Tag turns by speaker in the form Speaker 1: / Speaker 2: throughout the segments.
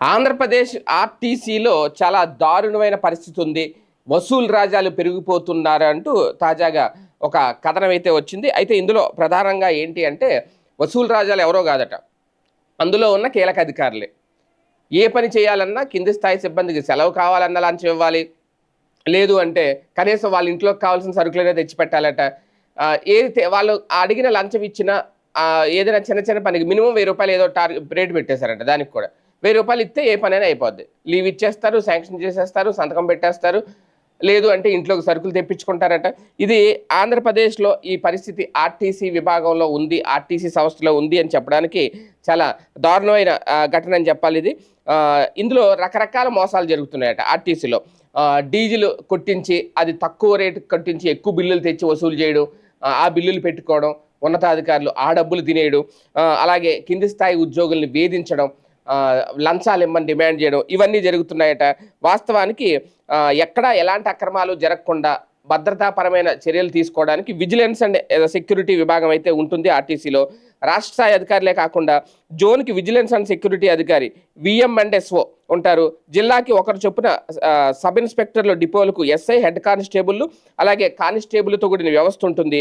Speaker 1: ఆంధ్రప్రదేశ్ ఆర్టీసీలో చాలా దారుణమైన పరిస్థితి ఉంది. వసూలు రాజాలు పెరిగిపోతున్నారు అంటూ తాజాగా ఒక కథనం అయితే వచ్చింది. అయితే ఇందులో ప్రధానంగా ఏంటి అంటే వసూలు రాజాలు ఎవరో కాదట. అందులో ఉన్న కీలక అధికారులే. ఏ పని చేయాలన్నా కింది స్థాయి సిబ్బందికి సెలవు కావాలన్నా లంచ్ ఇవ్వాలి. లేదు అంటే కనీసం వాళ్ళ ఇంట్లోకి కావాల్సిన సరుకులనే తెచ్చిపెట్టాలట. ఆ, ఏది వాళ్ళు అడిగిన లంచం ఇచ్చినా ఏదైనా చిన్న చిన్న పనికి మినిమం వెయ్యి రూపాయలు ఏదో టార్గెట్ రేటు పెట్టేశారంట దానికి కూడా. వెయ్యి రూపాయలు ఇస్తే ఏ పనైనా అయిపోద్ది. లీవ్ ఇచ్చేస్తారు శాంక్షన్ చేసేస్తారు సంతకం పెట్టేస్తారు. లేదు అంటే ఇంట్లోకి సరుకులు తెప్పించుకుంటారట. ఇది ఆంధ్రప్రదేశ్లో ఈ పరిస్థితి ఆర్టీసీ విభాగంలో ఉంది ఆర్టీసీ సంస్థలో ఉంది అని చెప్పడానికి చాలా దారుణమైన ఘటన అని చెప్పాలి ఇది. ఇందులో రకరకాల మోసాలు జరుగుతున్నాయట ఆర్టీసీలో. డీజిల్ కొట్టించి అది తక్కువ రేటు కొట్టించి ఎక్కువ బిల్లులు తెచ్చి వసూలు చేయడం ఆ, బిల్లులు పెట్టుకోవడం ఉన్నతాధికారులు ఆ డబ్బులు తినేయడం అలాగే కింది స్థాయి ఉద్యోగుల్ని వేధించడం లంచాలు ఇమ్మని డిమాండ్ చేయడం ఇవన్నీ జరుగుతున్నాయట. వాస్తవానికి ఎక్కడా ఎలాంటి అక్రమాలు జరగకుండా భద్రతాపరమైన చర్యలు తీసుకోవడానికి విజిలెన్స్ అండ్ సెక్యూరిటీ విభాగం అయితే ఉంటుంది ఆర్టీసీలో. రాష్ట్ర స్థాయి అధికారులే కాకుండా జోన్కి విజిలెన్స్ అండ్ సెక్యూరిటీ అధికారి విఎం అండ్ ఎస్ఓ ఉంటారు. జిల్లాకి ఒకరు చొప్పున సబ్ ఇన్స్పెక్టర్లు డిపోలకు ఎస్ఐ హెడ్ కానిస్టేబుల్ అలాగే కానిస్టేబుల్తో కూడిన వ్యవస్థ ఉంటుంది.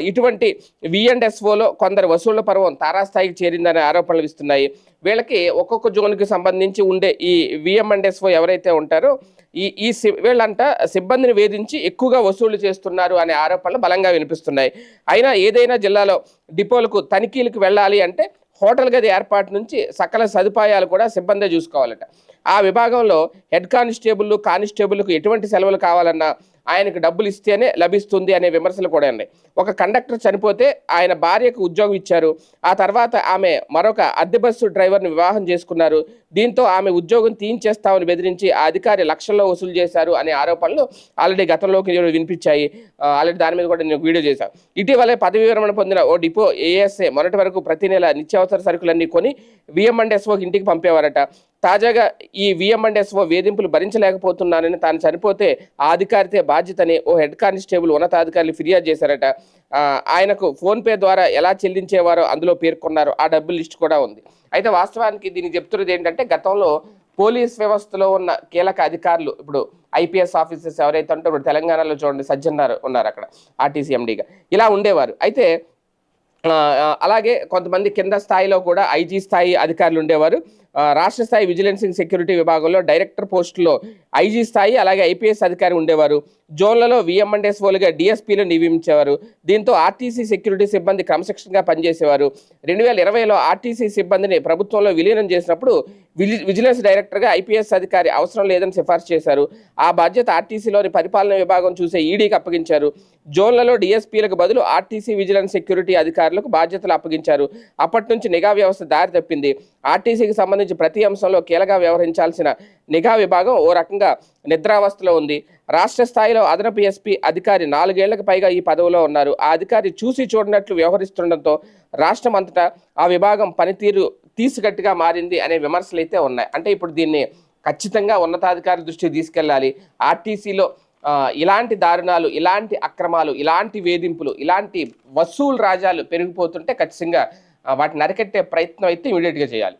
Speaker 1: ఇటువంటి విఎండ్ఎస్ఓలో కొందరు వసూళ్ళ పర్వం తారాస్థాయికి చేరిందనే ఆరోపణలు ఇస్తున్నాయి. వీళ్ళకి ఒక్కొక్క జోన్కి సంబంధించి ఉండే ఈ విఎంఎండ్ఎస్ఓ ఎవరైతే ఉంటారో ఈ ఈ సి- వీళ్ళంట సిబ్బందిని వేధించి ఎక్కువగా వసూళ్ళు చేస్తున్నారు అనే ఆరోపణలు బలంగా వినిపిస్తున్నాయి. అయినా ఏదైనా జిల్లాలో డిపోలకు తనిఖీలకు వెళ్ళాలి అంటే హోటల్ గది ఏర్పాటు నుంచి సకల సదుపాయాలు కూడా సిబ్బందే చూసుకోవాలట. ఆ విభాగంలో హెడ్ కానిస్టేబుల్ కానిస్టేబుల్కు ఎటువంటి సెలవులు కావాలన్నా ఆయనకు డబ్బులు ఇస్తేనే లభిస్తుంది అనే విమర్శలు కూడా ఉన్నాయి. ఒక కండక్టర్ చనిపోతే ఆయన భార్యకు ఉద్యోగం ఇచ్చారు. ఆ తర్వాత ఆమె మరొక అద్దె బస్సు డ్రైవర్ని వివాహం చేసుకున్నారు. దీంతో ఆమె ఉద్యోగం తీయించేస్తామని బెదిరించి ఆ అధికారి లక్షల్లో వసూలు చేశారు అనే ఆరోపణలు ఆల్రెడీ గతంలోకి వినిపించాయి. ఆల్రెడీ దాని మీద కూడా నేను వీడియో చేశాను. ఇటీవలే పదవి విరమణ పొందిన ఓ డిపో ఏఎస్ఏ మొదటి వరకు ప్రతి నెల నిత్యావసర సరుకులన్నీ కొని విఎం ఇంటికి పంపేవారట. తాజాగా ఈ విఎం అండ్ ఎస్ఓ వేధింపులు భరించలేకపోతున్నానని తాను చనిపోతే ఆ అధికారితే బాధ్యతని ఓ హెడ్ కానిస్టేబుల్ ఉన్నతాధికారులు ఫిర్యాదు చేశారట. ఆయనకు ఫోన్పే ద్వారా ఎలా చెల్లించేవారో అందులో పేర్కొన్నారు. ఆ డబ్బు లిస్ట్ కూడా ఉంది. అయితే వాస్తవానికి దీనికి చెప్తున్నది ఏంటంటే గతంలో పోలీస్ వ్యవస్థలో ఉన్న కీలక అధికారులు ఇప్పుడు ఐపీఎస్ ఆఫీసర్స్ ఎవరైతే ఉంటారో తెలంగాణలో చూడండి సజ్జన్నారు ఉన్నారు అక్కడ ఆర్టీసీ ఎండీగా. ఇలా ఉండేవారు. అయితే అలాగే కొంతమంది కింద స్థాయిలో కూడా ఐజీ స్థాయి అధికారులు ఉండేవారు. రాష్ట్ర స్థాయి విజిలెన్సింగ్ సెక్యూరిటీ విభాగంలో డైరెక్టర్ పోస్టులో ఐజీ స్థాయి అలాగే ఐపీఎస్ అధికారి ఉండేవారు. జోన్లలో విఎంఎండ్ఎస్ఓలుగా డిఎస్పీలు నియమించేవారు. దీంతో ఆర్టీసీ సెక్యూరిటీ సిబ్బంది క్రమశిక్షణగా పనిచేసేవారు. రెండు వేల ఇరవైలో ఆర్టీసీ సిబ్బందిని ప్రభుత్వంలో విలీనం చేసినప్పుడు విజిలెన్స్ డైరెక్టర్గా ఐపీఎస్ అధికారి అవసరం లేదని సిఫార్సు చేశారు. ఆ బాధ్యత ఆర్టీసీలోని పరిపాలన విభాగం చూసే ఈడీకి అప్పగించారు. జోన్లలో డిఎస్పీలకు బదులు ఆర్టీసీ విజిలెన్స్ సెక్యూరిటీ అధికారులకు బాధ్యతలు అప్పగించారు. అప్పటి నుంచి నిఘా వ్యవస్థ దారి తప్పింది ఆర్టీసీకి సంబంధించి ప్రతి అంశంలో కీలక వ్యవహరించాల్సిన నిఘా విభాగం ఓ రకంగా నిద్రావస్థలో ఉంది. రాష్ట్ర స్థాయిలో అదనపు ఎస్పీ అధికారి నాలుగేళ్ళకు పైగా ఈ పదవిలో ఉన్నారు. ఆ అధికారి చూసి చూడనట్లు వ్యవహరిస్తుండటంతో రాష్ట్రం అంతటా ఆ విభాగం పనితీరు తీసుకట్టుగా మారింది అనే విమర్శలు అయితే ఉన్నాయి. అంటే ఇప్పుడు దీన్ని ఖచ్చితంగా ఉన్నతాధికారుల దృష్టికి తీసుకెళ్ళాలి. ఆర్టీసీలో ఇలాంటి దారుణాలు ఇలాంటి అక్రమాలు ఇలాంటి వేధింపులు ఇలాంటి వసూలు రాజాలు పెరిగిపోతుంటే ఖచ్చితంగా వాటిని అరికట్టే ప్రయత్నం అయితే ఇమీడియట్గా చేయాలి.